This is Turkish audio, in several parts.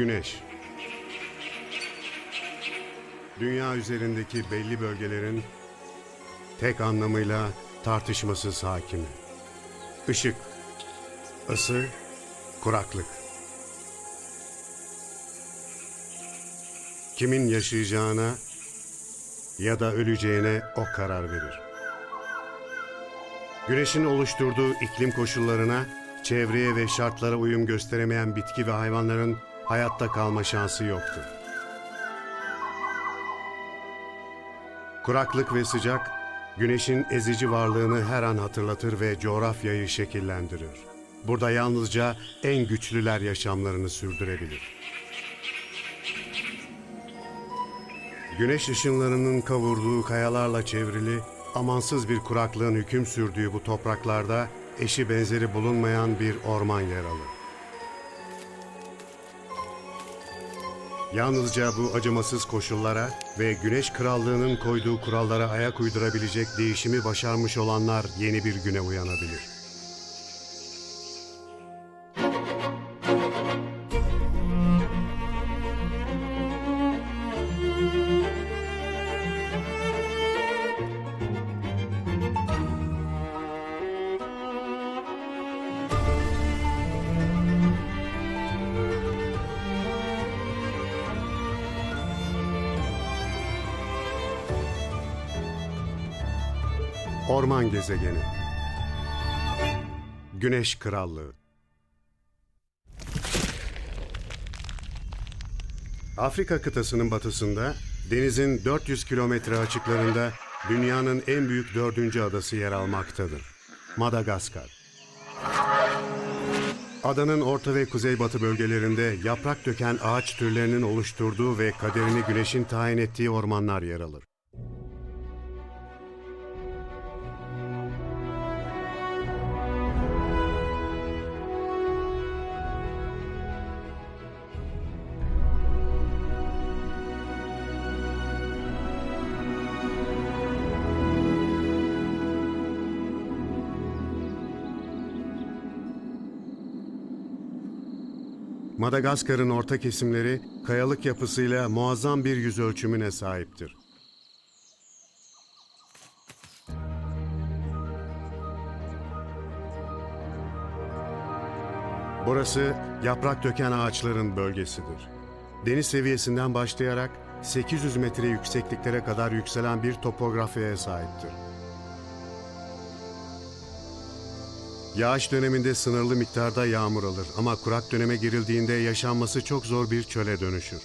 Güneş. Dünya üzerindeki belli bölgelerin tek anlamıyla tartışmasız hakimi. Işık, ısı, kuraklık. Kimin yaşayacağına ya da öleceğine o karar verir. Güneşin oluşturduğu iklim koşullarına, çevreye ve şartlara uyum gösteremeyen bitki ve hayvanların hayatta kalma şansı yoktur. Kuraklık ve sıcak, güneşin ezici varlığını her an hatırlatır ve coğrafyayı şekillendirir. Burada yalnızca en güçlüler yaşamlarını sürdürebilir. Güneş ışınlarının kavurduğu kayalarla çevrili, amansız bir kuraklığın hüküm sürdüğü bu topraklarda eşi benzeri bulunmayan bir orman yer alır. Yalnızca bu acımasız koşullara ve Güneş Krallığı'nın koyduğu kurallara ayak uydurabilecek değişimi başarmış olanlar yeni bir güne uyanabilir. Orman gezegeni. Güneş Krallığı. Afrika kıtasının batısında, denizin 400 kilometre açıklarında dünyanın en büyük dördüncü adası yer almaktadır. Madagaskar. Adanın orta ve kuzeybatı bölgelerinde yaprak döken ağaç türlerinin oluşturduğu ve kaderini güneşin tayin ettiği ormanlar yer alır. Madagaskar'ın orta kesimleri kayalık yapısıyla muazzam bir yüz ölçümüne sahiptir. Burası yaprak döken ağaçların bölgesidir. Deniz seviyesinden başlayarak 800 metre yüksekliklere kadar yükselen bir topografiye sahiptir. Yağış döneminde sınırlı miktarda yağmur alır ama kurak döneme girildiğinde yaşanması çok zor bir çöle dönüşür.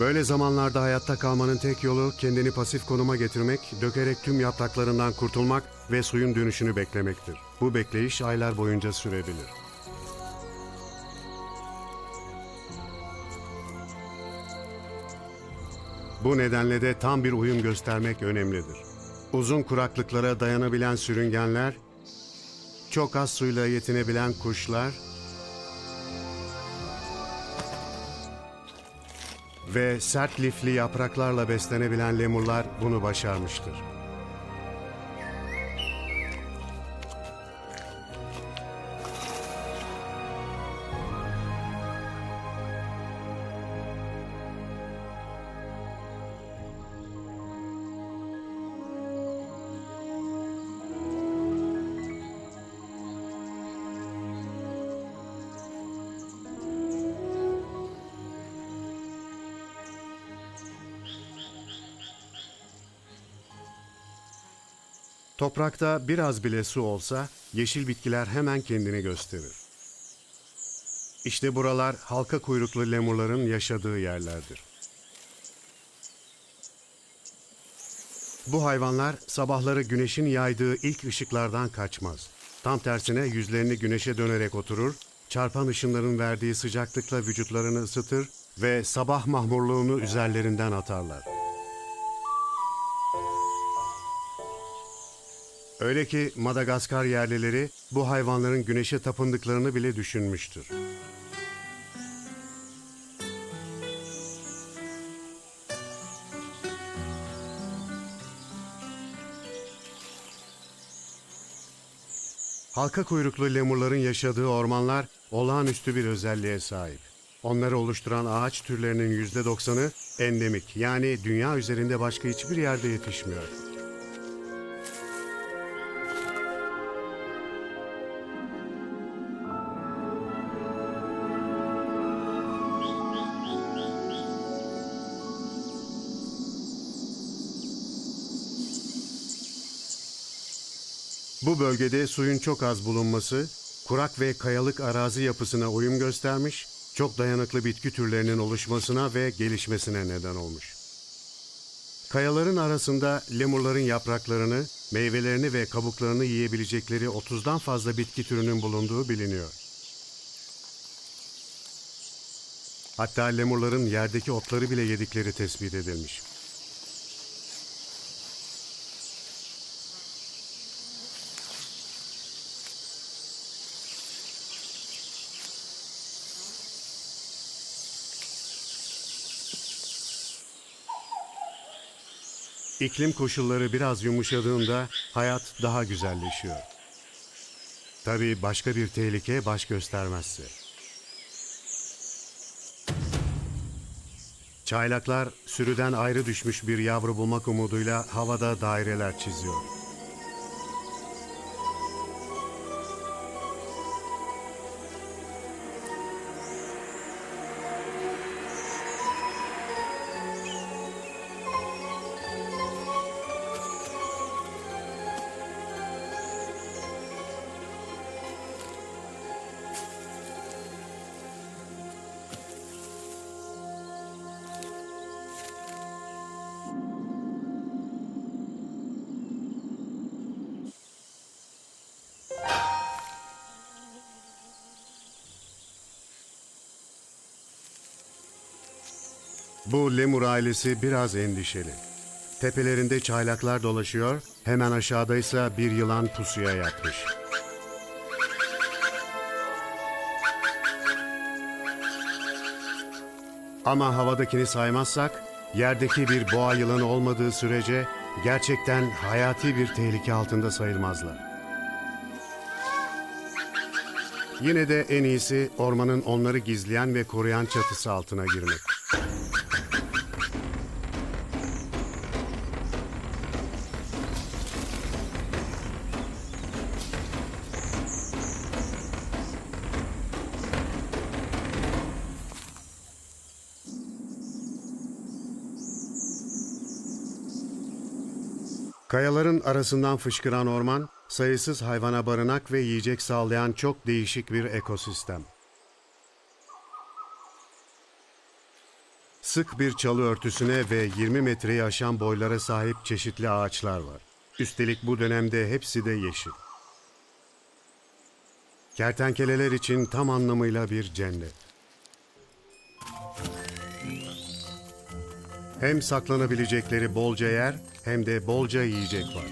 Böyle zamanlarda hayatta kalmanın tek yolu kendini pasif konuma getirmek, dökerek tüm yapraklarından kurtulmak ve suyun dönüşünü beklemektir. Bu bekleyiş aylar boyunca sürebilir. Bu nedenle de tam bir uyum göstermek önemlidir. Uzun kuraklıklara dayanabilen sürüngenler, çok az suyla yetinebilen kuşlar ve sert lifli yapraklarla beslenebilen lemurlar bunu başarmıştır. Toprakta biraz bile su olsa yeşil bitkiler hemen kendini gösterir. İşte buralar halka kuyruklu lemurların yaşadığı yerlerdir. Bu hayvanlar sabahları güneşin yaydığı ilk ışıklardan kaçmaz. Tam tersine yüzlerini güneşe dönerek oturur, çarpan ışınların verdiği sıcaklıkla vücutlarını ısıtır ve sabah mahmurluğunu üzerlerinden atarlar. Öyle ki Madagaskar yerlileri bu hayvanların güneşe tapındıklarını bile düşünmüştür. Halka kuyruklu lemurların yaşadığı ormanlar olağanüstü bir özelliğe sahip. Onları oluşturan ağaç türlerinin %90'ı endemik yani dünya üzerinde başka hiçbir yerde yetişmiyor. Bölgede suyun çok az bulunması, kurak ve kayalık arazi yapısına uyum göstermiş, çok dayanıklı bitki türlerinin oluşmasına ve gelişmesine neden olmuş. Kayaların arasında lemurların yapraklarını, meyvelerini ve kabuklarını yiyebilecekleri 30'dan fazla bitki türünün bulunduğu biliniyor. Hatta lemurların yerdeki otları bile yedikleri tespit edilmiş. İklim koşulları biraz yumuşadığında hayat daha güzelleşiyor. Tabii başka bir tehlike baş göstermezse. Çaylaklar sürüden ayrı düşmüş bir yavru bulmak umuduyla havada daireler çiziyor. Bu lemur ailesi biraz endişeli. Tepelerinde çaylaklar dolaşıyor, hemen aşağıdaysa bir yılan pusuya yatmış. Ama havadakini saymazsak, yerdeki bir boğa yılanı olmadığı sürece gerçekten hayati bir tehlike altında sayılmazlar. Yine de en iyisi ormanın onları gizleyen ve koruyan çatısı altına girmek. Arasından fışkıran orman, sayısız hayvana barınak ve yiyecek sağlayan çok değişik bir ekosistem. Sık bir çalı örtüsüne ve 20 metreyi aşan boylara sahip çeşitli ağaçlar var. Üstelik bu dönemde hepsi de yeşil. Kertenkeleler için tam anlamıyla bir cennet. Hem saklanabilecekleri bolca yer hem de bolca yiyecek var.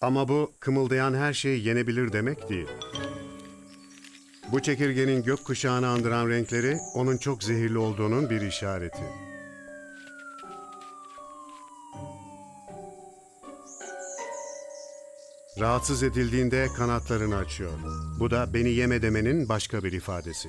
Ama bu kımıldayan her şeyi yenebilir demek değil. Bu çekirgenin gökkuşağını andıran renkleri onun çok zehirli olduğunun bir işareti. Rahatsız edildiğinde kanatlarını açıyor. Bu da beni yeme demenin başka bir ifadesi.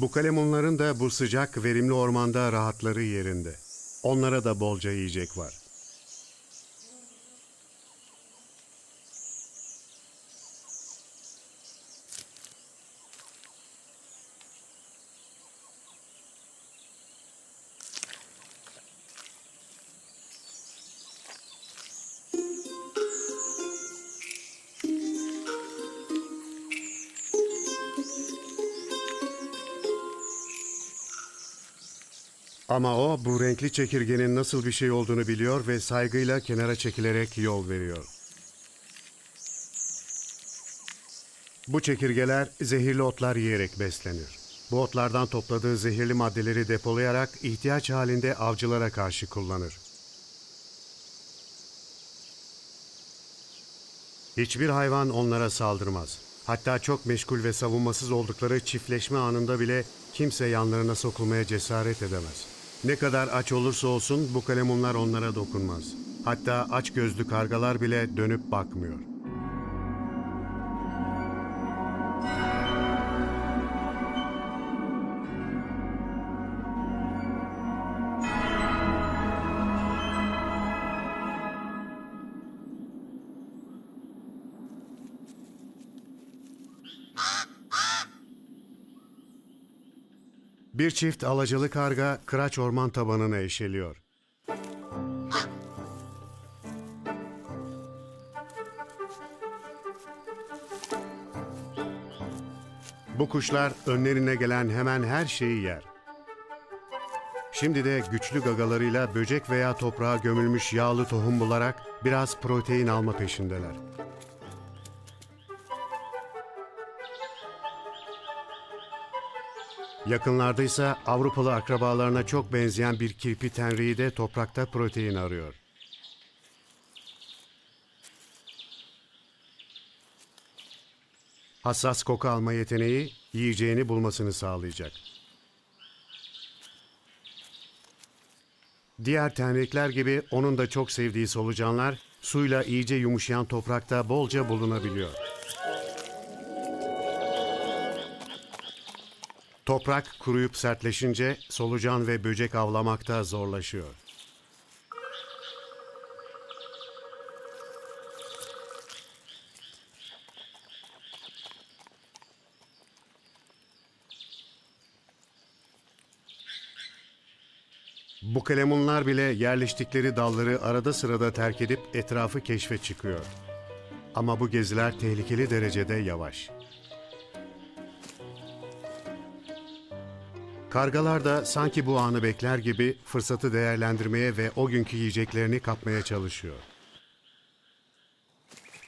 Bu kalemunların da bu sıcak, verimli ormanda rahatları yerinde. Onlara da bolca yiyecek var. Ama o bu renkli çekirgenin nasıl bir şey olduğunu biliyor ve saygıyla kenara çekilerek yol veriyor. Bu çekirgeler zehirli otlar yiyerek beslenir. Bu otlardan topladığı zehirli maddeleri depolayarak ihtiyaç halinde avcılara karşı kullanır. Hiçbir hayvan onlara saldırmaz. Hatta çok meşgul ve savunmasız oldukları çiftleşme anında bile kimse yanlarına sokulmaya cesaret edemez. Ne kadar aç olursa olsun bu kalemunlar onlara dokunmaz. Hatta aç gözlü kargalar bile dönüp bakmıyor. Bir çift alacalı karga kıraç orman tabanına eşeliyor. Bu kuşlar önlerine gelen hemen her şeyi yer. Şimdi de güçlü gagalarıyla böcek veya toprağa gömülmüş yağlı tohum bularak biraz protein alma peşindeler. Yakınlarda ise Avrupalı akrabalarına çok benzeyen bir kirpi tenriği de toprakta protein arıyor. Hassas koku alma yeteneği yiyeceğini bulmasını sağlayacak. Diğer tenrikler gibi onun da çok sevdiği solucanlar suyla iyice yumuşayan toprakta bolca bulunabiliyor. Toprak kuruyup sertleşince solucan ve böcek avlamakta zorlaşıyor. Bu kalemunlar bile yerleştikleri dalları arada sırada terk edip etrafı keşfe çıkıyor. Ama bu geziler tehlikeli derecede yavaş. Kargalar da sanki bu anı bekler gibi fırsatı değerlendirmeye ve o günkü yiyeceklerini kapmaya çalışıyor.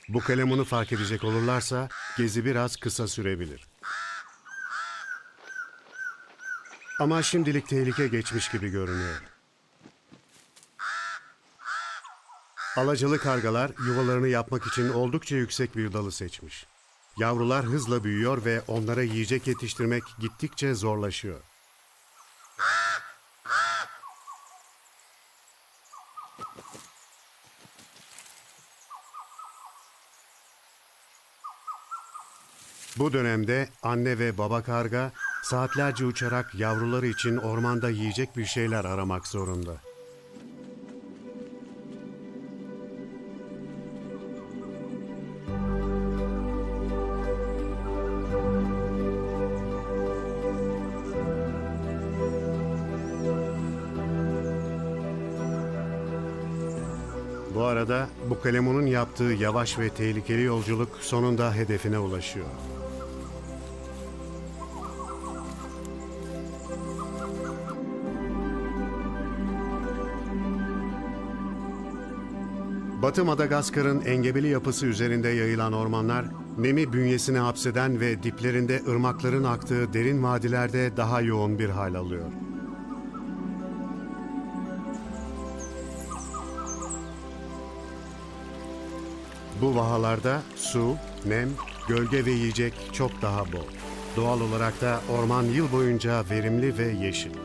Bu kalemunu fark edecek olurlarsa gezi biraz kısa sürebilir. Ama şimdilik tehlike geçmiş gibi görünüyor. Alacalı kargalar yuvalarını yapmak için oldukça yüksek bir dalı seçmiş. Yavrular hızla büyüyor ve onlara yiyecek yetiştirmek gittikçe zorlaşıyor. Bu dönemde anne ve baba karga saatlerce uçarak yavruları için ormanda yiyecek bir şeyler aramak zorunda. Bu arada bu kalemunun yaptığı yavaş ve tehlikeli yolculuk sonunda hedefine ulaşıyor. Batı Madagaskar'ın engebeli yapısı üzerinde yayılan ormanlar, nemi bünyesine hapseden ve diplerinde ırmakların aktığı derin vadilerde daha yoğun bir hal alıyor. Bu vahalarda su, nem, gölge ve yiyecek çok daha bol. Doğal olarak da orman yıl boyunca verimli ve yeşil.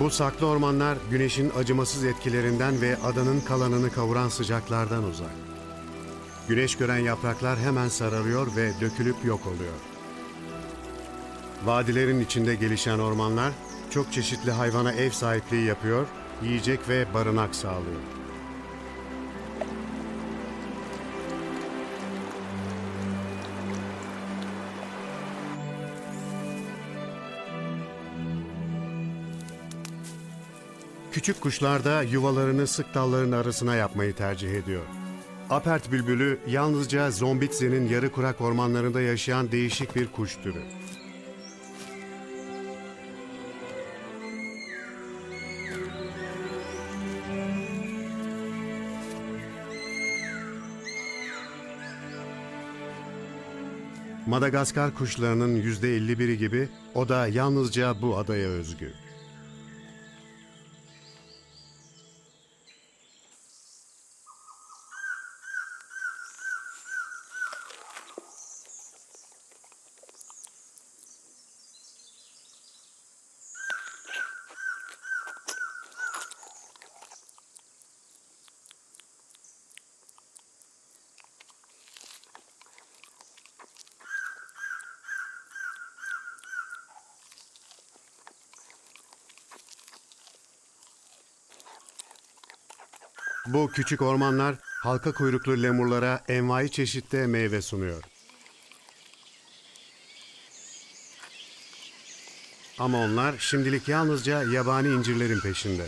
Bu saklı ormanlar güneşin acımasız etkilerinden ve adanın kalanını kavuran sıcaklardan uzak. Güneş gören yapraklar hemen sararıyor ve dökülüp yok oluyor. Vadilerin içinde gelişen ormanlar çok çeşitli hayvana ev sahipliği yapıyor, yiyecek ve barınak sağlıyor. Küçük kuşlar da yuvalarını sık dalların arasına yapmayı tercih ediyor. Apert bülbülü yalnızca Zombitze'nin yarı kurak ormanlarında yaşayan değişik bir kuş türü. Madagaskar kuşlarının yüzde 51'i gibi o da yalnızca bu adaya özgü. Bu küçük ormanlar halka kuyruklu lemurlara envai çeşitte meyve sunuyor. Ama onlar şimdilik yalnızca yabani incirlerin peşinde.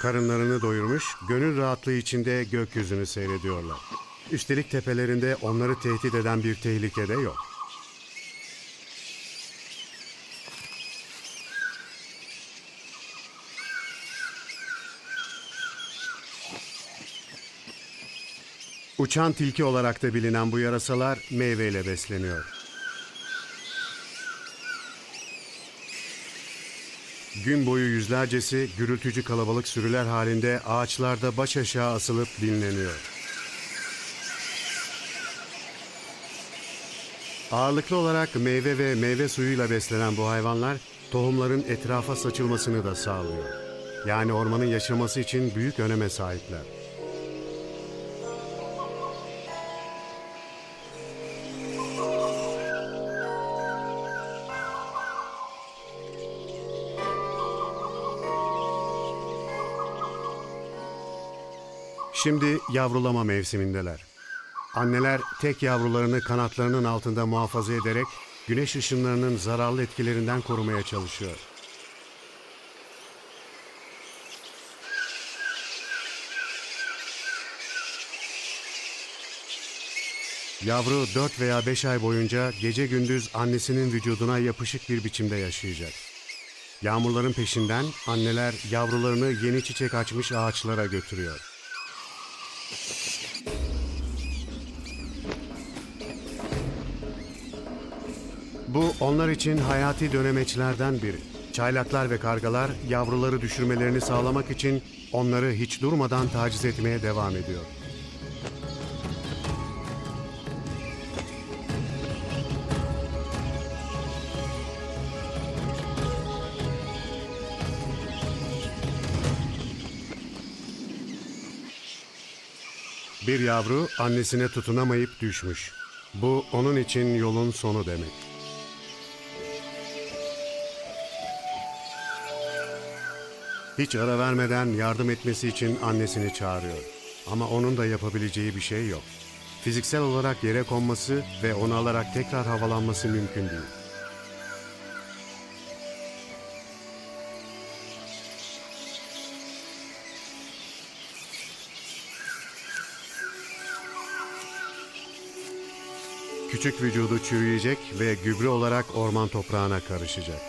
Karınlarını doyurmuş, gönül rahatlığı içinde gökyüzünü seyrediyorlar. Üstelik tepelerinde onları tehdit eden bir tehlike de yok. Uçan tilki olarak da bilinen bu yarasalar meyveyle besleniyor. Gün boyu yüzlercesi gürültücü kalabalık sürüler halinde ağaçlarda baş aşağı asılıp dinleniyor. Ağırlıklı olarak meyve ve meyve suyuyla beslenen bu hayvanlar tohumların etrafa saçılmasını da sağlıyor. Yani ormanın yaşaması için büyük öneme sahipler. Şimdi yavrulama mevsimindeler. Anneler tek yavrularını kanatlarının altında muhafaza ederek güneş ışınlarının zararlı etkilerinden korumaya çalışıyor. Yavru 4 veya 5 ay boyunca gece gündüz annesinin vücuduna yapışık bir biçimde yaşayacak. Yağmurların peşinden anneler yavrularını yeni çiçek açmış ağaçlara götürüyor. Bu onlar için hayati dönemeçlerden biri. Çaylaklar ve kargalar yavruları düşürmelerini sağlamak için onları hiç durmadan taciz etmeye devam ediyor. Bir yavru annesine tutunamayıp düşmüş. Bu onun için yolun sonu demek. Hiç ara vermeden yardım etmesi için annesini çağırıyor. Ama onun da yapabileceği bir şey yok. Fiziksel olarak yere konması ve onu alarak tekrar havalanması mümkün değil. Küçük vücudu çürüyecek ve gübre olarak orman toprağına karışacak.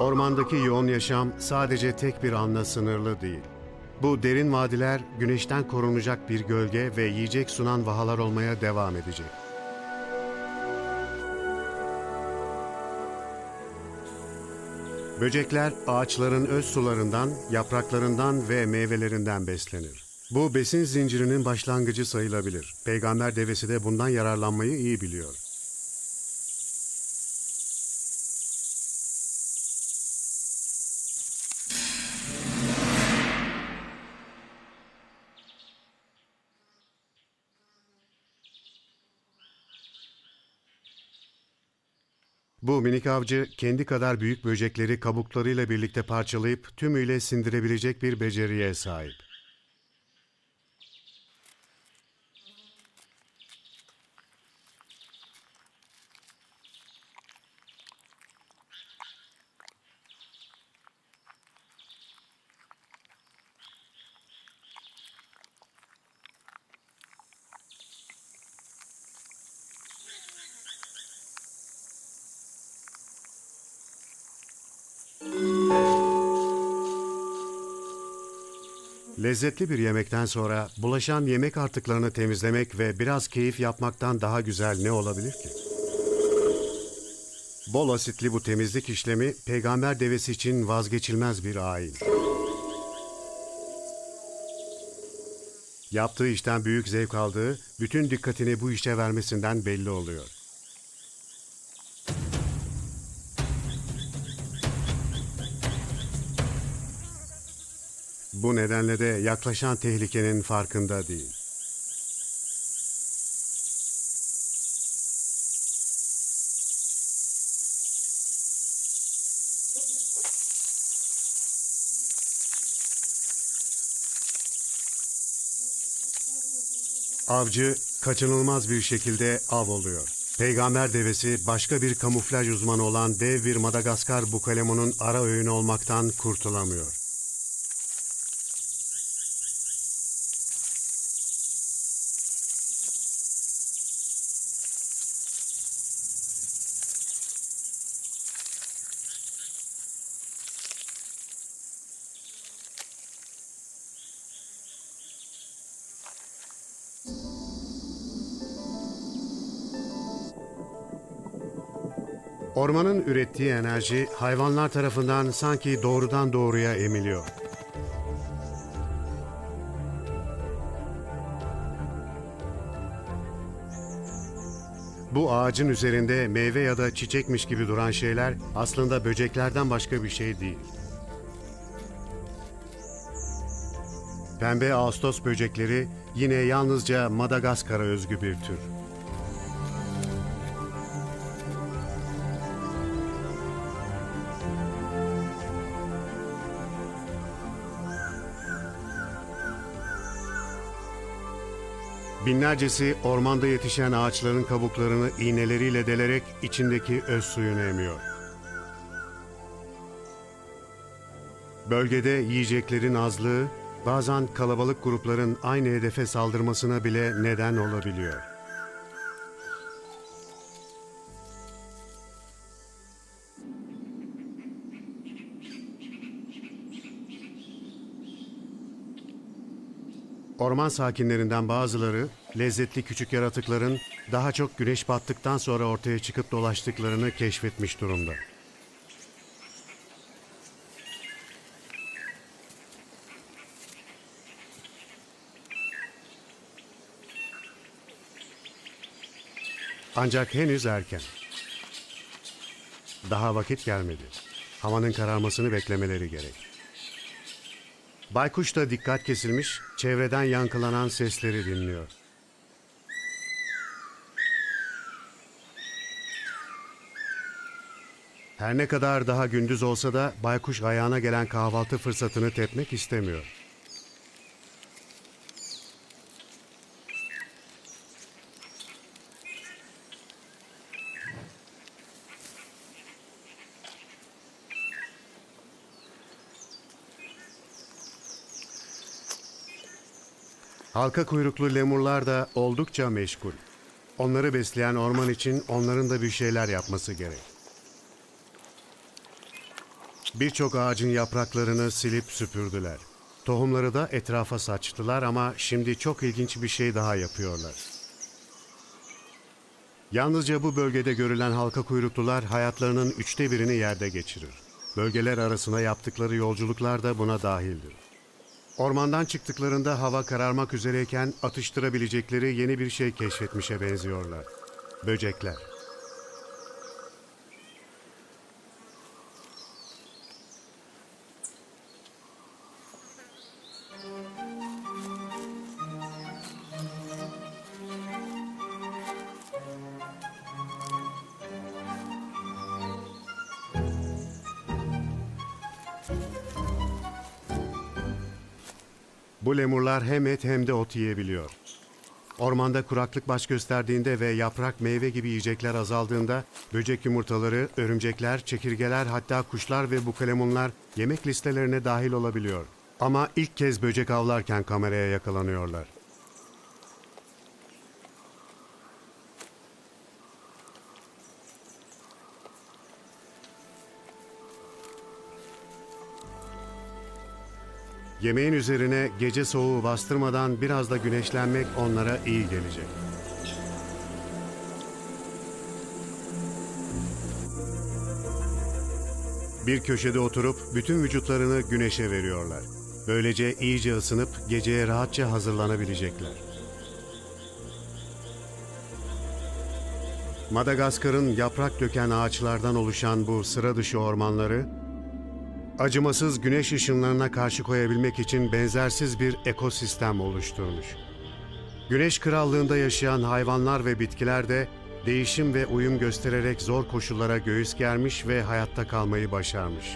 Ormandaki yoğun yaşam sadece tek bir anla sınırlı değil. Bu derin vadiler güneşten korunacak bir gölge ve yiyecek sunan vahalar olmaya devam edecek. Böcekler ağaçların öz sularından, yapraklarından ve meyvelerinden beslenir. Bu besin zincirinin başlangıcı sayılabilir. Peygamber devesi de bundan yararlanmayı iyi biliyor. Bu minik avcı kendi kadar büyük böcekleri kabuklarıyla birlikte parçalayıp tümüyle sindirebilecek bir beceriye sahip. Lezzetli bir yemekten sonra bulaşan yemek artıklarını temizlemek ve biraz keyif yapmaktan daha güzel ne olabilir ki? Bol asitli bu temizlik işlemi peygamber devesi için vazgeçilmez bir ayin. Yaptığı işten büyük zevk aldığı, bütün dikkatini bu işe vermesinden belli oluyor. Bu nedenle de yaklaşan tehlikenin farkında değil. Avcı kaçınılmaz bir şekilde av oluyor. Peygamber devesi başka bir kamuflaj uzmanı olan dev bir Madagaskar bukalemonun ara öğünü olmaktan kurtulamıyor. Ormanın ürettiği enerji hayvanlar tarafından sanki doğrudan doğruya emiliyor. Bu ağacın üzerinde meyve ya da çiçekmiş gibi duran şeyler aslında böceklerden başka bir şey değil. Pembe Ağustos böcekleri yine yalnızca Madagaskar'a özgü bir tür. Binlercesi ormanda yetişen ağaçların kabuklarını iğneleriyle delerek içindeki öz suyunu emiyor. Bölgede yiyeceklerin azlığı bazen kalabalık grupların aynı hedefe saldırmasına bile neden olabiliyor. Orman sakinlerinden bazıları lezzetli küçük yaratıkların daha çok güneş battıktan sonra ortaya çıkıp dolaştıklarını keşfetmiş durumda. Ancak henüz erken. Daha vakit gelmedi. Havanın kararmasını beklemeleri gerek. Baykuş da dikkat kesilmiş, çevreden yankılanan sesleri dinliyor. Her ne kadar daha gündüz olsa da baykuş ayağına gelen kahvaltı fırsatını tepmek istemiyor. Halka kuyruklu lemurlar da oldukça meşgul. Onları besleyen orman için onların da bir şeyler yapması gerek. Birçok ağacın yapraklarını silip süpürdüler. Tohumları da etrafa saçtılar ama şimdi çok ilginç bir şey daha yapıyorlar. Yalnızca bu bölgede görülen halka kuyruklular hayatlarının üçte birini yerde geçirir. Bölgeler arasında yaptıkları yolculuklar da buna dahildir. Ormandan çıktıklarında hava kararmak üzereyken atıştırabilecekleri yeni bir şey keşfetmişe benziyorlar. Böcekler. Lemurlar hem et hem de ot yiyebiliyor. Ormanda kuraklık baş gösterdiğinde ve yaprak, meyve gibi yiyecekler azaldığında böcek yumurtaları, örümcekler, çekirgeler hatta kuşlar ve bukalemunlar yemek listelerine dahil olabiliyor. Ama ilk kez böcek avlarken kameraya yakalanıyorlar. Yemeğin üzerine gece soğuğu bastırmadan biraz da güneşlenmek onlara iyi gelecek. Bir köşede oturup bütün vücutlarını güneşe veriyorlar. Böylece iyice ısınıp geceye rahatça hazırlanabilecekler. Madagaskar'ın yaprak döken ağaçlardan oluşan bu sıra dışı ormanları acımasız güneş ışınlarına karşı koyabilmek için benzersiz bir ekosistem oluşturmuş. Güneş krallığında yaşayan hayvanlar ve bitkiler de değişim ve uyum göstererek zor koşullara göğüs germiş ve hayatta kalmayı başarmış.